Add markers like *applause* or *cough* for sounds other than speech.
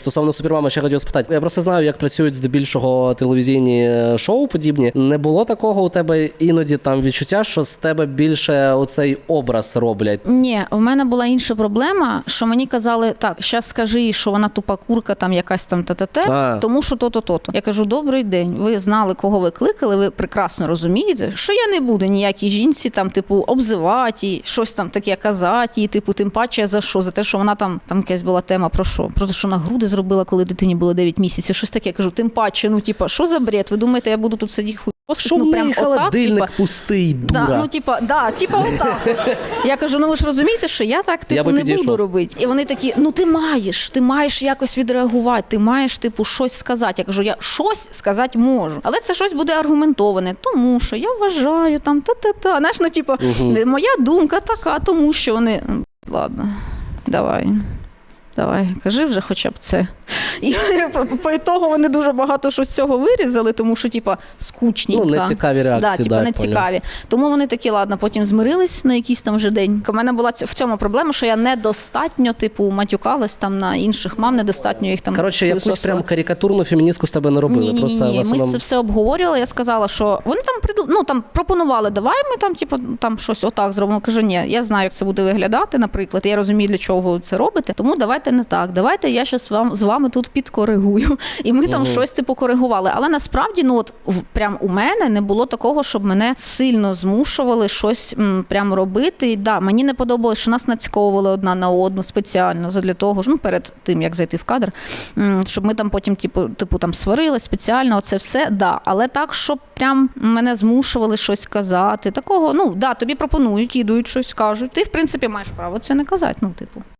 Стосовно супермами, ще хотів спитати. Я просто знаю, як працюють здебільшого телевізійні е, шоу подібні. Не було такого у тебе іноді там відчуття, що з тебе більше оцей образ роблять. Ні, у мене була інша проблема, що мені казали, так, щас скажи, їй, що вона тупа курка, там якась там та-та-те, тому що то-то, то-то. Я кажу, добрий день. Ви знали, кого ви кликали, ви прекрасно розумієте, що я не буду ніякій жінці, там, типу, обзивати, щось там таке казати, їй, типу, тим паче за що? За те, що вона там, там якась була тема про що? Про те, що на груди зробила, коли дитині було 9 місяців. Щось таке. Я кажу, тим паче, ну, типа, що за бред? Ви думаєте, я буду тут сидіти хуй? Що ну, прям неї отак, холодильник типа, пустий, дура. Да, ну типа, да, типа отак. Я кажу, ну ви ж розумієте, що я так типу би не підійшов. буду робити. І вони такі: ну ти маєш, ти маєш якось відреагувати, ти маєш типу щось сказати. Я кажу, я щось сказати можу, але це щось буде аргументоване, тому що я вважаю там та-та-та. Знаєш, ну типу, моя думка така, тому що вони ладно, давай. Давай, кажи вже хоча б це. І *laughs* по, ітогу вони дуже багато що з цього вирізали, тому що, типа, скучненько. Ну, нецікаві реакції, Да, типа, да, не цікаві. Тому вони такі, ладно, потім змирились на якийсь там вже день. У мене була в цьому проблема, що я недостатньо, типу, матюкалась там на інших мам, недостатньо їх там. Коротше, якусь прям карикатурну феміністку з тебе не робили. Ні, ні, Просто ні, ні. Ми основному... це все обговорювали. Я сказала, що вони там ну, там пропонували, давай ми там, типу, там щось отак зробимо. Кажу, ні, я знаю, як це буде виглядати, наприклад. Я розумію, для чого ви це робите. Тому давайте не так. Давайте я щас вам з вами тут підкоригую. І ми там щось типу коригували. Але насправді, ну от в- прям у мене не було такого, щоб мене сильно змушували щось м, прям робити. І да, мені не подобалось, що нас нацьковували одна на одну спеціально задля того ж, ну перед тим як зайти в кадр, м, щоб ми там потім, типу, типу там сварились спеціально. Оце все да. Але так, щоб прям мене змушували щось казати. Такого, ну да, тобі пропонують, ідуть щось кажуть. Ти в принципі маєш право це не казати. Ну, типу.